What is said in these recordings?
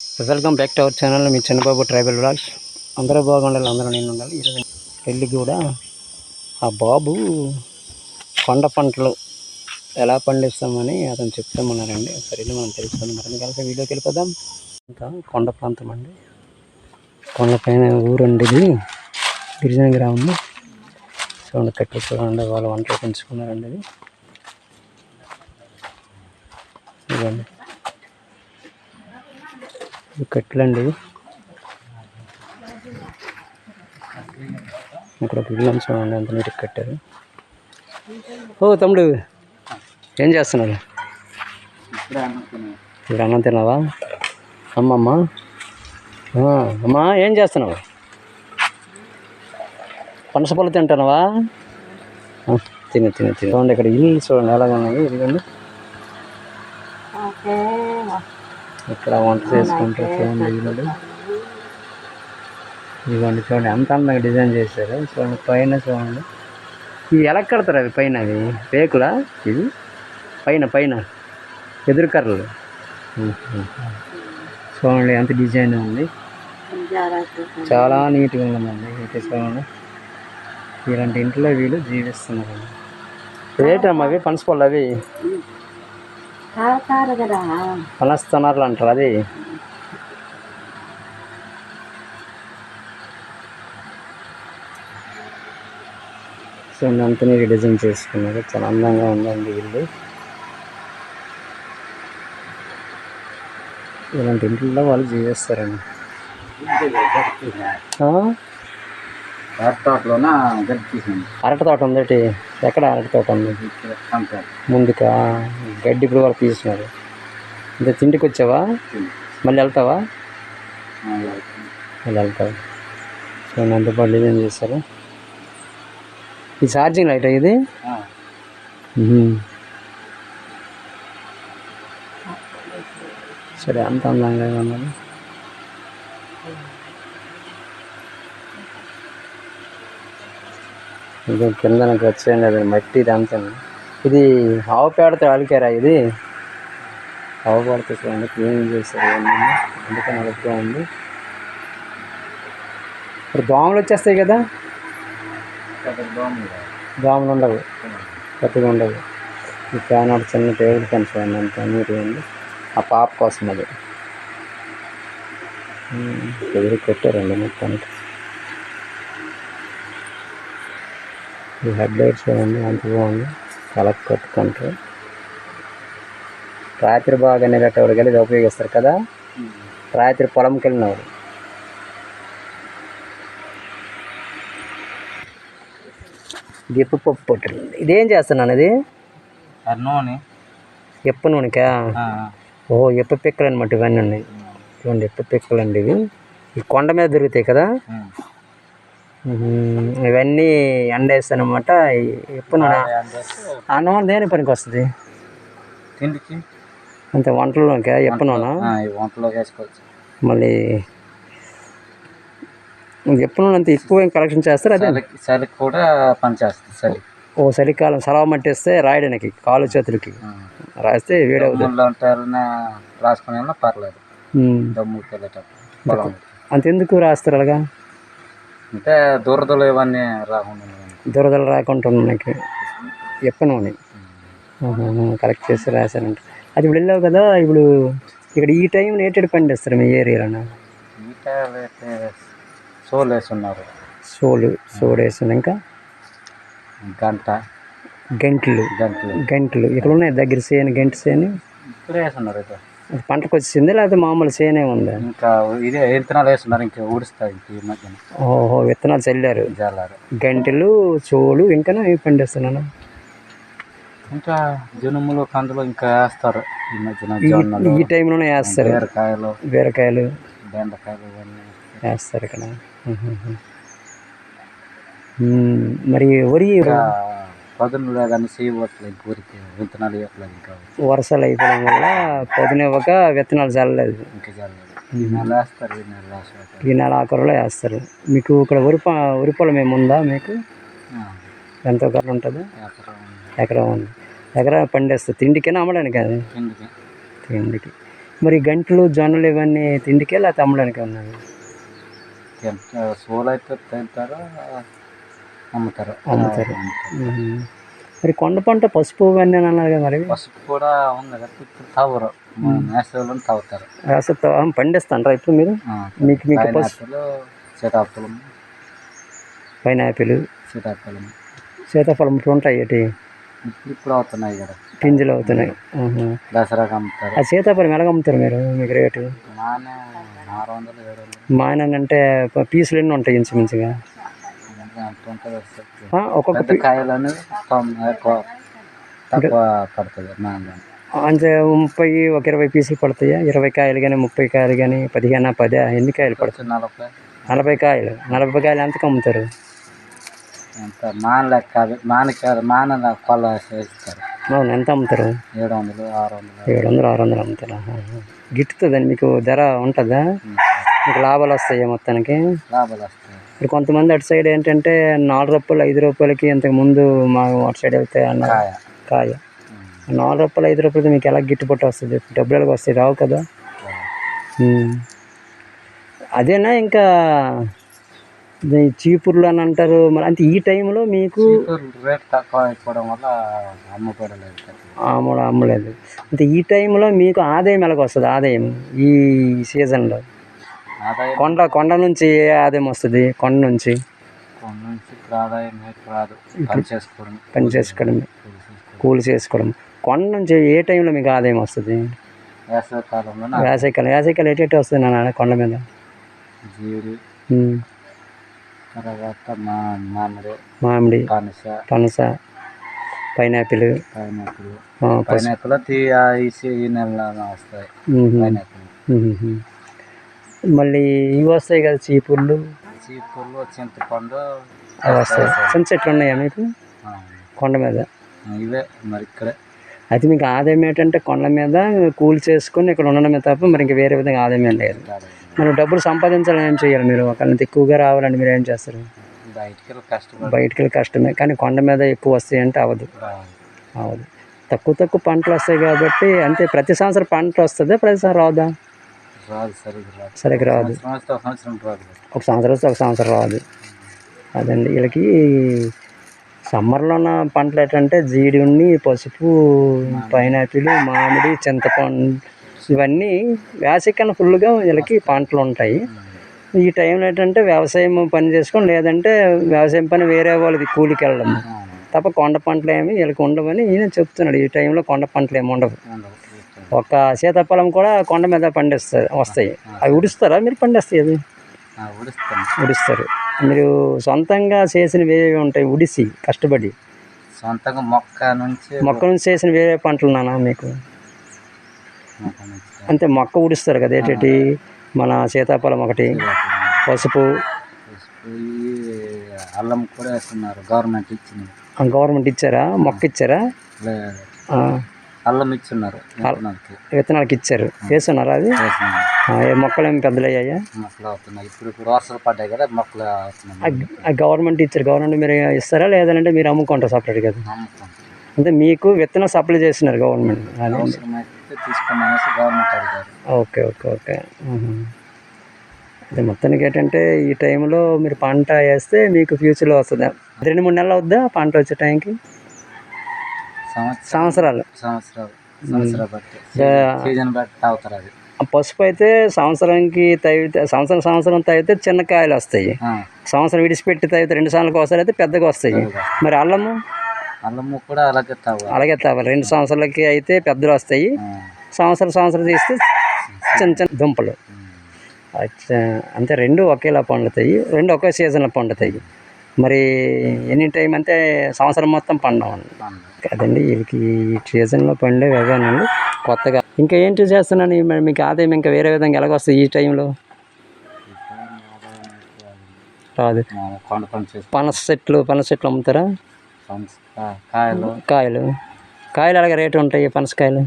Welcome back to our channel. Me Chinnababu tribal blogs అందరూ బాగుండాలి అందరూ నేను ఉండాలి. ఈరోజు పెళ్ళి కూడా ఆ బాబు కొండ పంటలు ఎలా పండిస్తామని అతను చెప్తామన్నారండి. ఒకసారి వెళ్ళి మనం తెలుసుకుందాం. మరి కలిసి వీడియోకి వెళ్ళిపోదాం. ఇంకా కొండ ప్రాంతం అండి. కొండపైన ఊరండి ఇది. గిరిజన గ్రామం చూడండి కట్టి చూడండి వాళ్ళు వంటలు పెంచుకున్నారండి ఇది. ఇదండి ఇవి. ఇక్కడ ఒక ఇల్లు చూడండి అంత నీటికి కట్టారు. ఓ తమ్ముడు ఏం చేస్తున్నారు? ఇప్పుడు అన్నం తిన్నావా? అమ్మమ్మ. అమ్మా ఏం చేస్తున్నావు? పనస పళ్ళు తింటున్నావా తిను తిను తిను. చూడండి ఇక్కడ ఇల్లు చూడండి ఎలాగ ఉన్నాయి ఇదిగోండి ఇక్కడ వంట చేసుకుంటారు చూడండి ఇల్లు ఇదిగోండి చూడండి ఎంత అందంగా డిజైన్ చేశారు. చూడండి పైన చూడండి. ఇవి ఎలా కడతారు అవి పైన అవి? రేకులా? ఇది? పైన పైన. ఎదురు కర్రలు. చూడండి ఎంత డిజైన్ ఉంది. చాలా నీట్గా ఉందండి అయితే చూడండి. ఇలాంటి ఇంట్లో వీళ్ళు జీవిస్తున్నారు. ఏంటమ్మా అవి? పనసపళ్ళు అవి? పనస్తనార్లు అంటారు అది. సో అంత నీరు డిజైన్ చేసుకున్నారు. చాలా అందంగా ఉందండి ఇల్లు. ఇలాంటి ఇంట్లో వాళ్ళు జీవిస్తారండి ఆ? తోటలోన గడ్డి తీసింది అరటి తోట ఉందటి. ఎక్కడ అరటి తోట ఉంది? ముందుకా? గడ్డి ఇప్పుడు వాళ్ళు తీసినారు ఇంకా తిండికి వచ్చావా మళ్ళీ వెళ్తావా? మళ్ళీ వెళ్తావు? ఎంత బాగా డిజైన్ చేస్తారు? ఈ ఛార్జింగ్ లైట్ ఇది. సరే అంత అందంగా ఉన్నది ఇది కిందనకి వచ్చేయండి అది మట్టి ఇదంతా ఇది ఆవు పేడతో అలికారా ఇది? ఆవు పేడతో చూడండి క్లీన్ చేస్తారు అందుకని అలుపుగా ఉంది. ఇప్పుడు దోమలు వచ్చేస్తాయి కదా? దోమలు ఉండవు. కొత్తగా ఉండవు. ఈ ఫ్యాన్ ఒకటి చిన్న టేబుల్ ఫ్యాన్ చూడండి అంత నీట్గా ఉంది. ఆ పాప కోసం అది. ఎదురు పెట్టారండి మొత్తానికి. ఈ హెడ్ లైట్స్ చూడండి అంత బాగుంది. కలర్ కట్టుకుంటారు రాత్రి బాగా నిలబెట్టేవాడు కానీ ఇది ఉపయోగిస్తారు కదా? రాత్రి పొలంకి వెళ్ళినవాడు గిప్పు పప్పు పొట్టలు ఇదేం చేస్తున్నాను ఇది? నూనె. ఎప్ప నూనెకా? ఓ ఎప్ప పిక్కలు అనమాట ఇవన్నీ ఉన్నాయి. చూడండి ఎప్ప పిక్కలు అండి ఇవి. ఈ కొండ మీద దొరుకుతాయి కదా? ఇవన్నీ ఎండేస్తాను అనమాట. ఎప్పు నూనె ఆ నూనె దేని పనికి వస్తుంది? తిండికి అంతే వంటల్లోకి ఎప్ప నూనె? ఈ వంటలో వేసుకోవచ్చు. మళ్ళీ ఎప్పు నూనె అంత ఎక్కువ ఏం కలెక్షన్ చేస్తారు? అదే. చలికి కూడా పనిచేస్తుంది చలి ఓ చలికాలం సలవ మట్టేస్తే రాయడానికి కాలు చేతులకి. రాస్తే వేడవుతుంది రాసుకుని పర్లేదు. దమ్ముకి వెళ్ళేటప్పుడు. అంతెందుకు రాస్తారు అలాగా? అంటే దురదలు ఇవన్నీ రాకుండా. దురదలు రాకుండా మనకి నూనె ఆహాహా, కలెక్ట్ చేసి రాశారంట. అది ఇప్పుడు వెళ్ళావు కదా ఇప్పుడు ఇక్కడ ఈ టైం ఏటెడు పండిస్తారు మీ ఏరియాలో? సోలు వేస్తున్నారు సోలు సోడు వేస్తుంది. ఇంకా? గంట. గంటలు. గంటలు. గంటలు. ఇక్కడ ఉన్నాయి? దగ్గర సేను గంట సేను? ఇప్పుడే వేస్తున్నారు పంటకు వచ్చింది లేకపోతే మామూలు సేనే ఉందా? ఇంకా ఇదే విత్తనాలు వేస్తున్నారు ఇంకా ఊడుస్తాయి ఈ మధ్యన. ఓహో విత్తనాలు చల్లారు. జాలారు గంటలు చోలు ఇంకా ఏమి పండిస్తున్నాను? ఇంకా జనుములు కందులు ఇంకా వేస్తారు ఈ మధ్యన ఈ- టైంలోనే వేస్తారు. బీరకాయలు బీరకాయలు. బెండకాయలు ఇవన్నీ. వేస్తారు ఇక్కడ. మరి వరి పదును లేదని చేయవట్లేదు ఊరికి విత్తనాలు ఇవ్వట్లేదు ఇంకా. వర్షాలు అయిపోవడం వల్ల పొద్దునివ్వక విత్తనాలు చల్లలేదు. ఇంకా జల్లలేదు ఈ నెల వేస్తారు ఈ నెల వేస్తారు ఈ నెల ఆఖరులో వేస్తారు. మీకు ఇక్కడ వరి వరి పొలం ఏముందా మీకు? ఎంత ఎకరం ఉంటుంది? ఎకరం ఉంది. ఎకరా పండిస్తుంది తిండికైనా అమ్మడానికి అది తిండికి. మరి గంటలు జొన్నలు ఇవన్నీ తిండికే లేకపోతే అమ్మడానికి ఉన్నాయి? ఎంత సోలు అయితే తింటారు? అమ్ముతారు. అమ్ముతారు. మరి కొండ పంట పసుపు ఇవన్నీ అని అన్నారు కదా మరి? పసుపు కూడా ఉంది కదా ఇప్పుడు తావరు నేసంలో తాగుతారు. రాసతో పండిస్తాండ్రా ఇప్పుడు మీరు? మీకు మీకు పసుపు పైనాపిల్ సీతాఫలం. పైనాపిల్ సీతాఫలం. సీతాఫలం ఇప్పుడు ఉంటాయి ఏంటి? ఇప్పుడు అవుతున్నాయి కదా. పింజలు అవుతున్నాయి. దసరాకి అమ్ముతారు ఆ సీతాఫలం ఎలాగ అమ్ముతారు మీరు? మీకు రేటు? మాయన అంటే పీసులు ఎన్ని ఉంటాయి ఇంచుమించుగా ఇంకా ఎంత ఉంటుంది అసలు. ఆ, ఒక్కొక్క పెద్ద కాయలు అనేది తొమ్- ఎక్కువ తక్కువ పడుతుంది నాన్న అంటే ముప్పై ఒక ఇరవై పీసులు పడతాయా? ఇరవై కాయలు కానీ ముప్పై కాయలు కానీ పదిహేను పదే? ఎన్ని కాయలు పడతాయి? కొంచెం నలభై. నలభై కాయలు. నలభై కాయలు ఎంతకు అమ్ముతారు? ఎంత? మాన లెక్క కాదు మాన కొల్ల వేస్తారు. అవును ఎంత అమ్ముతారు? ఏడు వందలు ఆరు వందలు. ఏడు వందలు ఆరు వందలు అమ్ముతారు? ఆహా. గిట్టుతుందని మీకు ధర ఉంటుందా? మీకు లాభాలు వస్తాయా మొత్తానికి? లాభాలు వస్తాయి. ఇప్పుడు కొంతమంది అటు సైడ్ ఏంటంటే నాలుగు రూపాయలు ఐదు రూపాయలకి ఇంతకు ముందు మా అటు సైడ్ వెళ్తే అన్నారు కాయ. నాలుగు రూపాయలు ఐదు రూపాయలకి మీకు ఎలా గిట్టుబాటు వస్తుంది? డబ్బులు ఎలాగ వస్తాయి? రావు కదా. అదేనా ఇంకా? చీపుర్లు అని అంటారు. మరి అంటే ఈ టైంలో మీకు రేట్ తక్కువ అయిపోవడం వల్ల అమ్ముకోవడం అమ్మలేదు. అంటే ఈ టైంలో మీకు ఆదాయం ఎలాగ వస్తుంది? ఆదాయం ఈ సీజన్లో? కొండ కొండ నుంచి ఏ ఆదాయం వస్తుంది? కొండ నుంచి. కొన్ని నుంచి ఆదాయం రాదు. పని చేసుకోవడం. పని చేసుకోవడం. కూలి చేసుకోవడం. కొండ నుంచి ఏ టైంలో మీకు ఆదాయం వస్తుంది? వేసవి కాలంలో నాకు వేసవికాలం వేసవికాలం ఎటు వస్తుంది నాన్న కొండ మీద? జీడి. తర్వాత మామిడి మామిడి పనస. పనస పైనాపిల్. పైనాపిల్. పైనాపిల్ ఈ నెలలో వస్తాయి. పైనాపిల్. మళ్ళీ ఇవి వస్తాయి కదా చీపుర్లు చీపుర్లు చింతపండు అవి వస్తాయి. చిన్న చెట్లు ఉన్నాయా మీకు? కొండ మీద. ఇవే మరి ఇక్కడే. అయితే మీకు ఆదాయం ఏంటంటే కొండ మీద కూలి చేసుకొని ఇక్కడ ఉండడమే తప్ప మరి ఇంక వేరే విధంగా ఆదాయం ఏం లేదు. మరి డబ్బులు సంపాదించాలని ఏం చేయాలి మీరు? ఒకళ్ళని ఎక్కువగా రావాలని మీరు ఏం చేస్తారు? బయటికి వెళ్ళి బయటికి కష్టమే. కానీ కొండ మీద ఎక్కువ వస్తాయి అంటే అవ్వదు. రావాలి. అవ్వదు. తక్కువ తక్కువ పంటలు వస్తాయి కాబట్టి అంటే ప్రతి సంవత్సరం పంట వస్తుందా? ప్రతిసారి రాదు? సరిగ్గా రాదు. ఒక సంవత్సరం వస్తే ఒక సంవత్సరం రాదు. అదండి. వీళ్ళకి సమ్మర్లో ఉన్న పంటలు ఏంటంటే జీడి ఉన్ని పసుపు పైనాపిల్ మామిడి చింతపండు ఇవన్నీ వేసవికన్నా ఫుల్గా వీళ్ళకి పంటలు ఉంటాయి. ఈ టైంలో ఏంటంటే వ్యవసాయం పని చేసుకొని లేదంటే వ్యవసాయం పని వేరే వాళ్ళది కూలికి వెళ్ళడం తప్ప కొండ పంటలు ఏమి వీళ్ళకి ఉండవని ఈయన చెప్తున్నాడు. ఈ టైంలో కొండ పంటలు ఏమి ఉండవు. ఒక సీతాఫలం కూడా కొండ మీద పండిస్తారు వస్తాయి. అవి ఉడుస్తారా? మీరు పండిస్తాయి అది ఉడిస్తారు. మీరు సొంతంగా చేసినవి ఏవి ఉంటాయి ఉడిసి కష్టపడి. సొంతంగా మొక్క నుంచి మొక్క నుంచి చేసిన వేరే పంటలు నాన్న మీకు? అంటే మొక్క ఉడిస్తారు కదా ఏంటి మన సీతాఫలం ఒకటి పసుపు. అల్లం కూడా వేస్తున్నారు. గవర్నమెంట్ ఇచ్చింది. గవర్నమెంట్ ఇచ్చారా? మొక్క ఇచ్చారా? అల్లం ఇచ్చున్నారు విత్తనాలకి. ఇచ్చారు. వేస్తున్నారా అది మొక్కలు ఏమి పెద్దలు అయ్యాయా మొక్కలు అవుతున్నాయి. ఇప్పుడు ఇప్పుడు వర్షాలు పడ్డాయి కదా మొక్కలు అవుతున్నాయి. గవర్నమెంట్ ఇచ్చారు. గవర్నమెంట్ మీరు ఇస్తారా లేదంటే మీరు అమ్ముకుంటారు సపరేట్ కదా అంటే మీకు విత్తనం సప్లై చేస్తున్నారు గవర్నమెంట్. అదే? Okay okay okay. అంటే మొత్తానికి ఏంటంటే ఈ టైంలో మీరు పంట వేస్తే మీకు ఫ్యూచర్లో వస్తుందా? రెండు మూడు నెలలు అవుద్దా పంట వచ్చే టైంకి? సంవత్సరాలు. సంవత్సరాలు. సంవత్సరాలు బట్టి. దా- సీజన్ బట్టి అవుతారు అది ఆ పసుపు అయితే సంవత్సరానికి తవ్వితే సంవత్సరం సంవత్సరం తవ్వితే చిన్న కాయలు వస్తాయి. సంవత్సరం విడిచిపెట్టి తవ్వితే రెండు సంవత్సరాలకు ఒకసారి అయితే పెద్దగా వస్తాయి. మరి అల్లము? అల్లము కూడా అలాగే తవ్వాలి అలాగే తవ్వాలి రెండు సంవత్సరాలకి అయితే పెద్దలు వస్తాయి. సంవత్సరం సంవత్సరం తీస్తే చిన్న చిన్న దుంపలు. అంటే రెండు ఒకేలా పండుతాయి. రెండు ఒకే సీజన్లో పండుతాయి. మరి ఎనీ టైం అంటే సంవత్సరం మొత్తం పండవు. పండు. కదండి వీళ్ళకి ఈ సీజన్లో పండే విధానాలు కొత్తగా. ఇంకా ఏంటి చేస్తున్నాను? మరి మీకు ఆదాయం ఇంకా వేరే విధంగా ఎలాగొస్తుంది ఈ టైంలో? రాదు. పనస చెట్లు పనస చెట్లు అమ్ముతారా? కాయలు. కాయలు. కాయలు అలాగే రేటు ఉంటాయి పనసకాయలు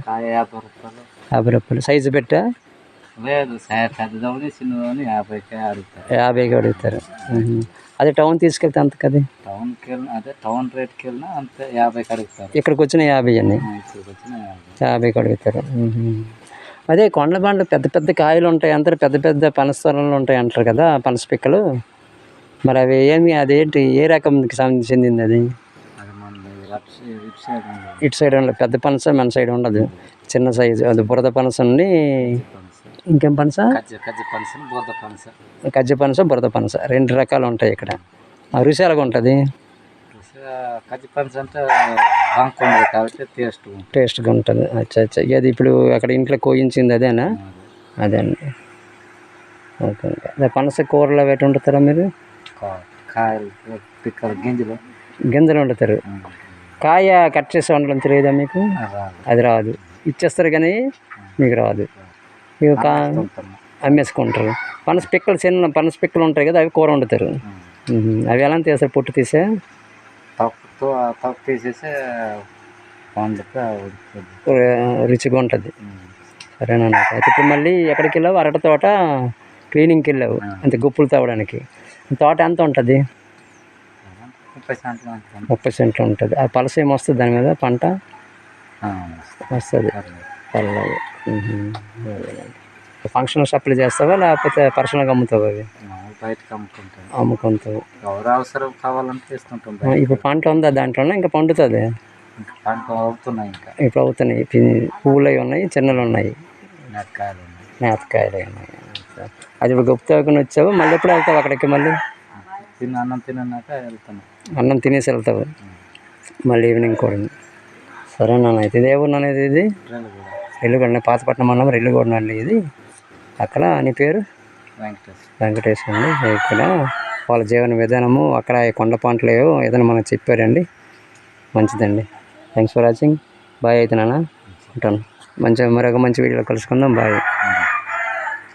యాభై రూపాయలు. సైజు పెట్టా? లేదు పెద్దదవని చిన్నదని యాభైకే అడుగుతారు. యాభైకి అడుగుతారు. అదే టౌన్ తీసుకెళ్తే అంత కదా? టౌన్కి వెళ్ళిన అదే టౌన్ రేట్కి వెళ్ళినా అంతే యాభైకి అడుగుతారు. ఇక్కడికి వచ్చిన యాభై అండి? ఇక్కడికి వచ్చిన యాభై. యాభైకి అడుగుతారు. అదే కొండ పండ్లు పెద్ద పెద్ద కాయలు ఉంటాయి అంతా పెద్ద పెద్ద పనస్తరంలు ఉంటాయి అంటారు కదా పనస పిక్కలు. మరి అవి ఏమి అదేంటి ఏ రకంకి సంబంధించి చెందింది అది? ఇటు సైడ్ ఉండదు. పెద్ద పనస మన సైడ్ ఉండదు. చిన్న సైజు అది బురద పనస నుండి పనస. ఇంకేం పనస? కజ్జ పనస బురద పనస. రెండు రకాలు ఉంటాయి ఇక్కడ. రుచి ఎలాగ ఉంటుంది? టేస్ట్గా ఉంటుంది అచ్చా అచ్చా. అది ఇప్పుడు అక్కడ ఇంట్లో కోయించింది అదేనా? అదే అండి ఓకే అదే పనస కూరలో పెట్టి వండుతారా మీరు? గింజలు. గింజలు వండుతారు. కాయ కట్ చేసి వండడం తెలియదా మీకు? అది రాదు. ఇచ్చేస్తారు కానీ మీకు రాదు. ఇవి కా ఉంటాము. అమ్మేసుకుంటారు. పనస పిక్కలు చిన్న పనస పిక్కలు ఉంటాయి కదా అవి కూర వండుతారు. అవి ఎలా తీస్తారు పొట్టు తీసే? తప్పుతో తప్పు తీసేసి రుచిగా ఉంటుంది. సరేనా అయితే ఇప్పుడు మళ్ళీ ఎక్కడికి వెళ్ళావు? అరటి తోట క్లీనింగ్కి వెళ్ళావు. అంతే గుప్పులు తవ్వడానికి తోట ఎంత ఉంటుంది? ముప్పై సెంట్లు ఉంటుంది. ముప్పై సెంట్లు ఉంటుంది. ఆ పలస ఏమి వస్తుంది దాని మీద? పంట? వస్తుంది. పర్లేదు. ఫంక్షన్ సప్లై చేస్తావా లేకపోతే పర్సనల్గా అమ్ముతావా అవి? బయటకు అమ్ముకుంటాం. అమ్ముకుంటావు. ఎవరు అవసరం కావాలంటే ఇస్తుంటాం ఇప్పుడు పంట ఉందా దాంట్లో? ఇంకా పండుతుంది. పంట అవుతున్నాయి ఇంకా. ఇప్పుడు అవుతున్నాయి. పువ్వులు అవి ఉన్నాయి చిన్నలు ఉన్నాయి. నెక్కాయలు ఉన్నాయి. ఉన్నాయి. అది ఇప్పుడు గుప్తాకుని వచ్చావు? మళ్ళీ ఎప్పుడు వెళ్తావు అక్కడికి మళ్ళీ? తిన్న అన్నం తిన్నాక వెళ్తున్నాం. అన్నం తినేసి వెళ్తావు? మళ్ళీ ఈవినింగ్ కూడా. సరే నాన్న అయితే ఇదే ఊరు అనేది ఇది? రెల్లుగొండ పాతపట్నం అన్నం రెల్లుగొండ అండి ఇది. అక్కడ నీ పేరు? వెంకటేష్. వెంకటేష్ అండి. ఇక్కడ వాళ్ళ జీవన విధానము అక్కడ కొండ పంటలు ఏవో ఏదైనా మనకు చెప్పారండి. మంచిదండి. థ్యాంక్స్ ఫర్ వాచింగ్ బాయ్ అయితే నాన్న. ఉంటాను. మంచిగా మరొక మంచి వీడియోలో కలుసుకుందాం. బాయ్.